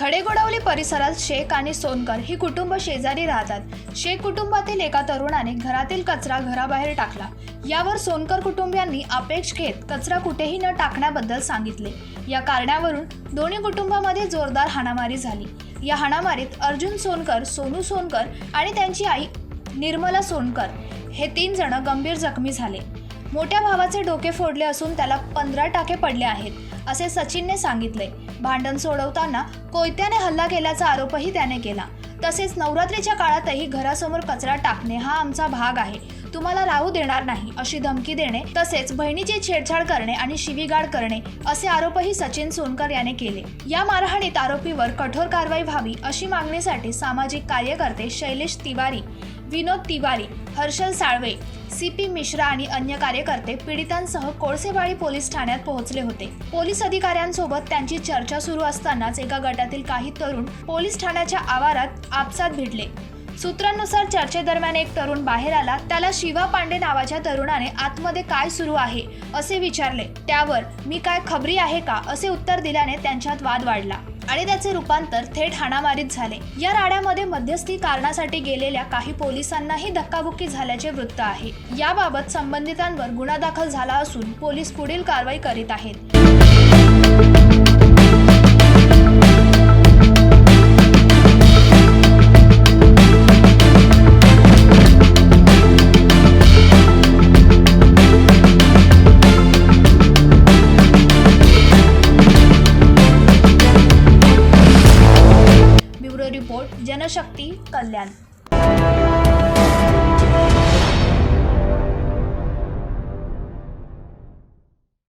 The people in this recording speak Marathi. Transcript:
खडेगोडावली परिसरात शेख आणि सोनकर ही कुटुंब शेजारी राहतात. शेख कुटुंबातील एका तरुणाने घरातील कचरा घराबाहेर टाकला. यावर सोनकर कुटुंबियांनी अपेक्ष घेत कचरा कुठेही न टाकण्याबद्दल सांगितले. या कारणावरून दोन्ही कुटुंबामध्ये जोरदार हाणामारी झाली. या हाणामारीत अर्जुन सोनकर सोनू सोनकर आणि त्यांची आई निर्मला सोनकर हे तीन जण गंभीर जखमी झाले. मोठ्या भावाचे डोके फोडले असून त्याला पंधरा टाके पडले आहेत असे सचिनने सांगितले. भांडण सोडवताना कोयत्याने हल्ला केल्याचा आरोपही त्याने केला. तसेच नवरात्रीच्या काळातही घरासमोर कचरा टाकणे हा आमचा भाग आहे. तुम्हाला राहू देणार नाही अशी धमकी देणे तसेच बहिणीची छेडछाड करणे आणि शिवीगाळ करणे असे आरोपही सचिन सोनकर याने केले. या मारहाणीत आरोपीवर कठोर कारवाई व्हावी अशी मागणीसाठी सामाजिक कार्यकर्ते शैलेश तिवारी विनोद तिवारी हर्षल साळवे सी पी मिश्रा आणि अन्य कार्यकर्ते पीडितांसह कोळसेवाडी पोलीस ठाण्यात पोहोचले होते. पोलीस अधिकाऱ्यांसोबत त्यांची चर्चा सुरू असतानाच एका गटातील काही तरुण पोलीस ठाण्याच्या आवारात आपसात भिडले. सूत्रांनुसार चर्चेदरम्यान एक तरुण बाहेर आला. त्याला शिवा पांडे नावाच्या तरुणाने आतमध्ये काय सुरू आहे असे विचारले. त्यावर मी काय खबरी आहे का? असे उत्तर दिल्याने त्यांच्यात वाद वाढला. आणि त्याचे रूपांतर थेट हाणामारीत झाले. या राड्यामध्ये मध्यस्थी कारणासाठी गेलेल्या काही पोलिसांनाही धक्काबुक्की झाल्याचे वृत्त आहे. याबाबत संबंधितांवर गुन्हा दाखल झाला असून पोलीस पुढील कारवाई करीत आहेत. जनशक्ती कल्याण.